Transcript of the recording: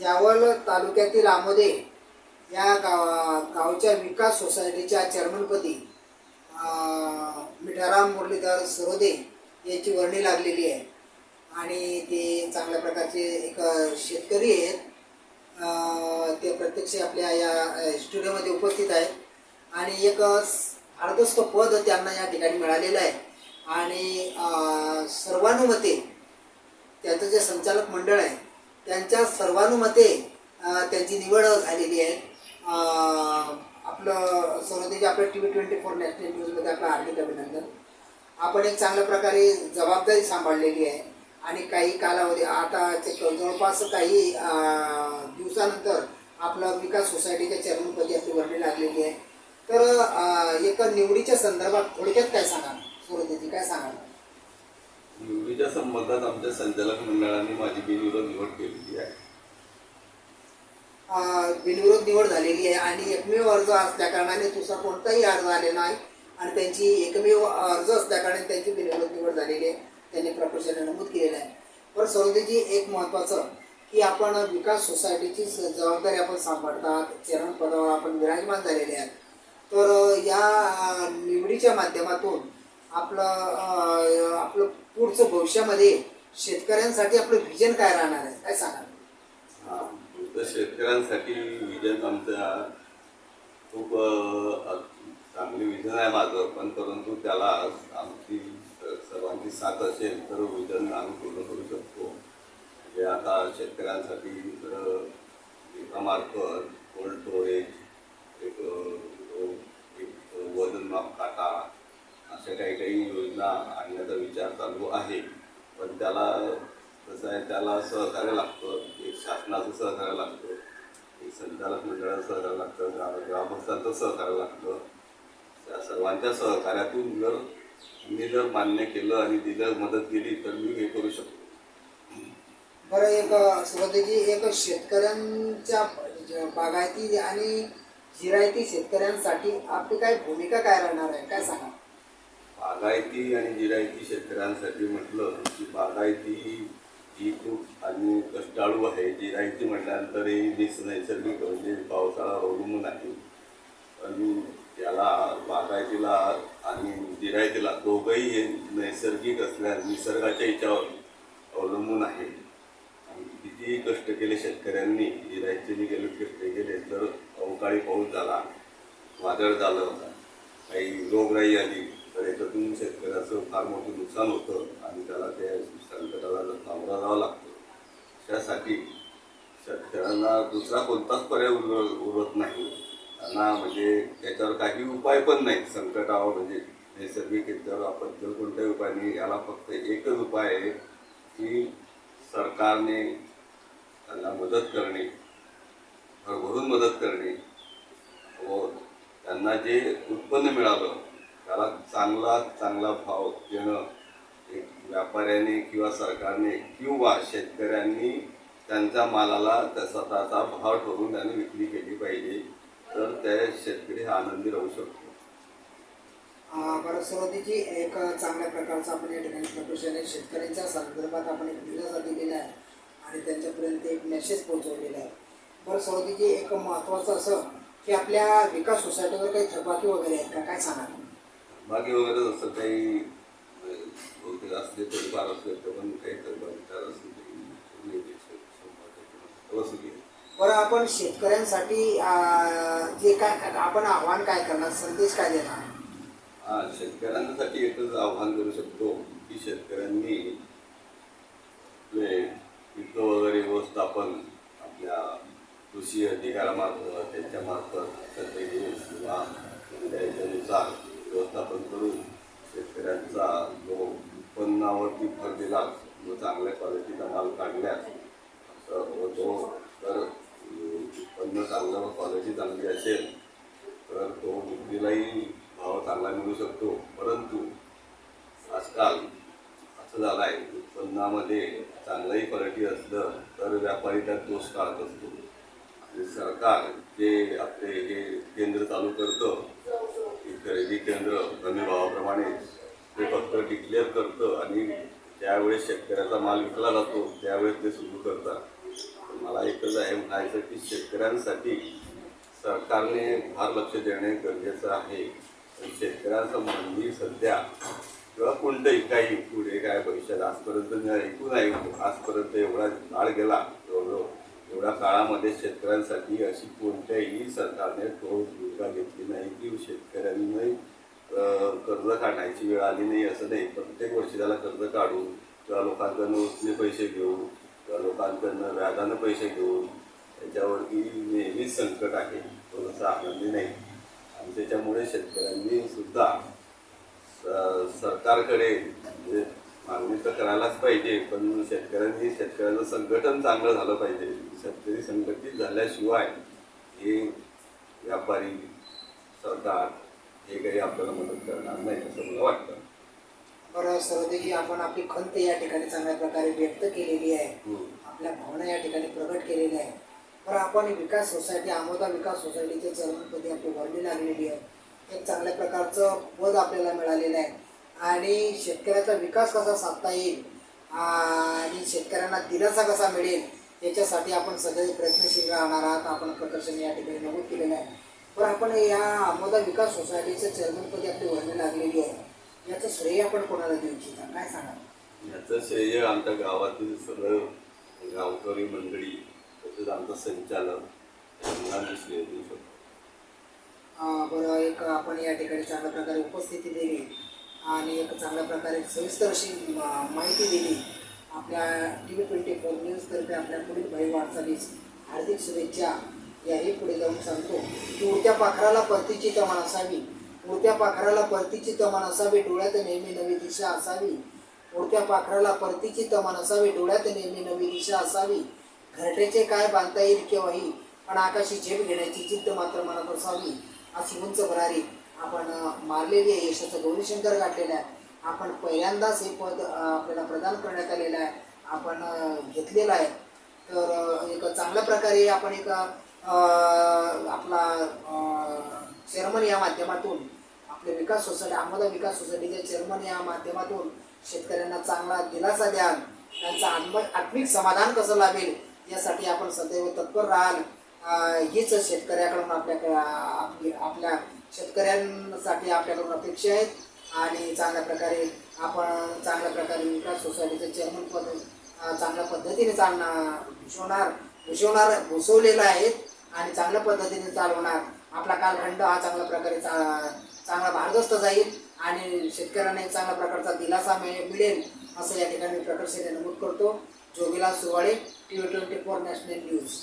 यावल तालुक्यातील आमोदे या गावा गावच्या विकास सोसायटीच्या चेअरमनपदी मिठाराम मुरलीधर सरोदे यांची वर्णी लागलेली आहे. आणि ते चांगल्या प्रकारचे एक शेतकरी आहेत. ते प्रत्यक्ष आपल्या या स्टुडिओमध्ये उपस्थित आहेत. आणि एक अर्धस्थ पद त्यांना या ठिकाणी मिळालेलं आहे. आणि सर्वानुमते त्यांचं जे संचालक मंडळ आहे त्यांच्या सर्वानुमते त्यांची निवड झालेली आहे. आपलं सर्वदेशी आपलं T V twenty four national न्यूजमध्ये आपलं हार्दिक अभिनंदन. आपण एक चांगल्या प्रकारे जबाबदारी सांभाळलेली आहे. आणि काही कालावधी आता जवळपास काही दिवसानंतर आपलं विकास सोसायटीच्या चेअरमनपदी आपली वर्णी लागलेली आहे. तर एका निवडीच्या संदर्भात थोडक्यात काय सांगा सुरदेजी काय सांगाल? निवडीच्या संबंधात आमच्या संचालक मंडळाने माझी बिनविरोध निवड केलेली आहे. बिनविरोध निवड झालेली आहे आणि एकमेव अर्ज असल्या कारणाने दुसरा कोणताही अर्ज आलेला नाही आणि त्यांची एकमेव अर्ज असल्या कारणाने त्यांची बिनविरोध निवड झालेली आहे. त्यांनी प्रकर्षाने नमूद केलेलं आहे. पण सरोदेजी एक महत्त्वाचं की आपण विकास सोसायटीची जबाबदारी आपण सांभाळतात चेअरमन पदावर आपण विराजमान झालेले आहेत. तर या निवडीच्या माध्यमातून आपलं आपलं पुढचं भविष्यामध्ये शेतकऱ्यांसाठी आपलं व्हिजन काय राहणार आहे? काय सांगा हा, शेतकऱ्यांसाठी विजन आमचा खूप चांगली विजन आहे माझं पण परंतु त्याला आमची सर्वांची साथ असेल तर विजन आम्ही पूर्ण करू शकतो. म्हणजे आता शेतकऱ्यांसाठी एका मार्फत कोल्ड स्टोरेज एक अ, एक वजनमाप काटा अशा काही काही योजना आणण्याचा विचार चालू आहे. पण त्याला कसं आहे त्याला सहकार्य लागतं. एक शासनाचं सहकार्य लागतं. एक संचालक मंडळाचं सहकार्य लागतं. ग्राम ग्रामस्थांचं सहकार्य लागतं. त्या सर्वांच्या सहकार्यातून जर मी जर मान्य केलं आणि तिथं मदत केली तर मी हे करू शकतो. बरं एक सुरुवातीची एक शेतकऱ्यांच्या बागायती आणि जिरायती शेतकऱ्यांसाठी आपली काय भूमिका काय राहणार आहे? काय सांगा बागायती आणि जिरायती शेतकऱ्यांसाठी म्हटलं की बागायती ही खूप आणि कष्टाळू आहे. जिरायती म्हटल्यानंतर ही निस नैसर्गिक म्हणजे पावसाळा अवलंबून आहे. आणि त्याला बागायतीला आणि जिरायतीला दोघंही हे नैसर्गिक असल्या निसर्गाच्या हिच्यावर अवलंबून आहे. आणि कितीही कष्ट केले शेतकऱ्यांनी जिरायतीने गेले कष्ट केले तर अवकाळी पाऊस झाला वादळ झालं काही रोगराई आली फार मोठं नुकसान होतं आणि त्याला त्या संकटाला सामोरा जावं लागतं. त्यासाठी शेतकऱ्यांना दुसरा कोणताच पर्याय उर उरत नाही. त्यांना म्हणजे त्याच्यावर काही उपाय पण नाही. संकटावर म्हणजे नैसर्गिक याच्यावर आपत्तीवर कोणताही उपाय नाही याला फक्त एकच उपाय आहे की सरकारने त्यांना मदत करणे भरभरून मदत करणे व त्यांना जे उत्पन्न मिळालं त्याला चांगला चांगला भाव देणं एक व्यापाऱ्याने किंवा सरकारने किंवा शेतकऱ्यांनी त्यांच्या मालाला त्याचा त्याचा भाव ठरवून त्याने विक्री केली पाहिजे तर त्या शेतकरी हा आनंदी राहू शकतो. बरं सुरुवातीची एक चांगल्या प्रकारचा आपण या ठिकाणी प्रकर्षाने शेतकऱ्यांच्या संदर्भात आपण एक दिलासा दिलेला आहे आणि त्यांच्यापर्यंत एक मेसेज पोहोचवलेला आहे. बरं सुरुवातीची एक महत्त्वाचं असं की आपल्या विकास सोसायटीवर काही थकबाकी वगैरे आहेत का? काय सांगा बाकी वगैरे जसं काही बहुतेक असले तरी फार असले तर पण काही तर विचार असले. बरं आपण शेतकऱ्यांसाठी अं, जे काय आपण आव्हान काय करणार संदेश काय देणार हा शेतकऱ्यांसाठी एकच आव्हान करू शकतो की शेतकऱ्यांनी आपले पिकं वगैरे व्यवस्थापन आपल्या कृषी अधिकारामार्फत त्यांच्यामार्फत सगळे किंवा त्याच्यानुसार व्यवस्थापन करून शेतकऱ्यांचा जो उत्पन्नावरती भर दिला जो चांगल्या क्वालिटीचा माल काढल्यास असं तो तर उत्पन्न चांगलं क्वालिटी चांगली असेल तर तो विक्रीलाही भाव चांगला मिळू शकतो. परंतु आजकाल असं झालं आहे उत्पन्नामध्ये चांगलंही क्वालिटी असलं तर व्यापारी त्यात दोष काढत असतो. सरकार जे आपले हे केंद्र चालू करतं खरेदी केंद्र कमी भावाप्रमाणे ते फक्त डिक्लेअर करतं आणि ज्यावेळेस शेतकऱ्याचा माल विकला जातो त्यावेळेस ते सुरू करतात. मला एकच आहे म्हणायचं की शेतकऱ्यांसाठी सरकारने फार लक्ष देणे गरजेचं आहे. पण शेतकऱ्यांचं सध्या किंवा कोणतंही काही पुढे काय भविष्यात आजपर्यंत मी ऐकून ऐकू आजपर्यंत एवढा काळ गेला जवळजवळ एवढ्या काळामध्ये शेतकऱ्यांसाठी अशी कोणत्याही सरकारने ठोस भूमिका घेतली नाही की शेतकऱ्यांनी कर्ज काढायची वेळ आली नाही असं नाही. प्रत्येक वर्षी त्याला कर्ज काढून किंवा लोकांकडनं उसने पैसे घेऊन किंवा लोकांकडनं व्याजानं पैसे घेऊन त्याच्यावरती नेहमीच संकट आहे. थोडंसं आनंदी नाही. आणि त्याच्यामुळे शेतकऱ्यांनी सुद्धा स- सरकारकडे म्हणजे मागणी तर करायलाच पाहिजे पण शेतकऱ्यांनी शेतकऱ्याचं संघटन चांगलं झालं पाहिजे. शेतकरी संघटित झाल्याशिवाय हे व्यापारी सरकार हे काही आपल्याला मदत करणार नाही असं मला वाटतं. बरं सर्वदेवी आपण आपली खंत या ठिकाणी चांगल्या प्रकारे व्यक्त केलेली आहे. हम्म. आपल्या भावना या ठिकाणी प्रकट केलेल्या आहे पण आपण विकास सोसायटी आमोदा विकास सोसायटीच्या चेअरमनपदी आपली वर्णी लागलेली आहे. एक चांगल्या प्रकारचं पद आपल्याला मिळालेलं आहे. आणि शेतकऱ्याचा विकास कसा साधता येईल आणि शेतकऱ्यांना दिलासा कसा मिळेल याच्यासाठी आपण सगळे प्रयत्नशील राहणार आहात. आपण प्रकर्षण या ठिकाणी नमूद केलेलं आहे. पण आपण या आमोदा विकास सोसायटीच्या चेअरमनपदी आपली वर्णी लागलेली आहे. याचं श्रेय आपण कोणाला देऊ इच्छिता? काय सांगा याचं श्रेय आमच्या गावातील सर्व गावकरी मंडळी तसेच आमचं संचालक यांना मी श्रेय देऊ शकतो. अं, बरं. एक आपण या ठिकाणी चांगल्या प्रकारे उपस्थिती दिली. आणि एक चांगल्या प्रकारे सविस्तर अशी माहिती दिली. आपल्या टी व्ही ट्वेंटी फोर न्यूजतर्फे आपल्या पुढील भाई वाटचालीस हार्दिक शुभेच्छा. याही पुढे जाऊन सांगतो की उडत्या पाखराला परतीची तमान असावी उडत्या पाखराला परतीची तमान असावी डोळ्यात नेहमी नवी दिशा असावी. उडत्या पाखराला परतीची तमान असावी डोळ्यात नेहमी नवी दिशा असावी. घरट्याचे काय बांधता येईल केव्हाही पण आकाशी झेप घेण्याची जिद्द मात्र मनात असावी. अशी उंच भरारी आपण मारलेली आहे. यशाचं गौरीशंकर गाठलेलं आहे. आपण पहिल्यांदाच हे पद आपल्याला प्रदान करण्यात आलेलं आहे. आपण घेतलेलं आहे. तर एक चांगल्या प्रकारे आपण एक आपला चेअरमन या माध्यमातून आपले विकास सोसायटी आम्हाला विकास सोसायटीचे चेअरमन या माध्यमातून शेतकऱ्यांना चांगला दिलासा द्याल. त्यांचं आत्म आत्मिक समाधान कसं लाभेल यासाठी आपण सदैव तत्पर राहाल. हीच शेतकऱ्याकडून आपल्या आपली आपल्या शेतकऱ्यांसाठी आपल्याकडून अपेक्षा आहेत आणि चांगल्या प्रकारे आपण चांगल्या प्रकारे विकास सोसायटीचं चेअरमन पद चांगल्या पद्धतीने चालणार भूषवणार भूषवणार भूषवलेलं आहे आणि चांगल्या पद्धतीने चालवणार. आपला कालखंड हा चांगल्या प्रकारे चा चांगला भारदस्त जाईल आणि शेतकऱ्यांना एक चांगल्या प्रकारचा दिलासा मिळे मिळेल असं या ठिकाणी मी प्रकर्षाने नमूद करतो. जोगीला सुवाळे T V twenty four national news.